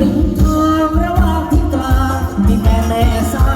ริมทางระหว่างที่กางมีแม่แม่สา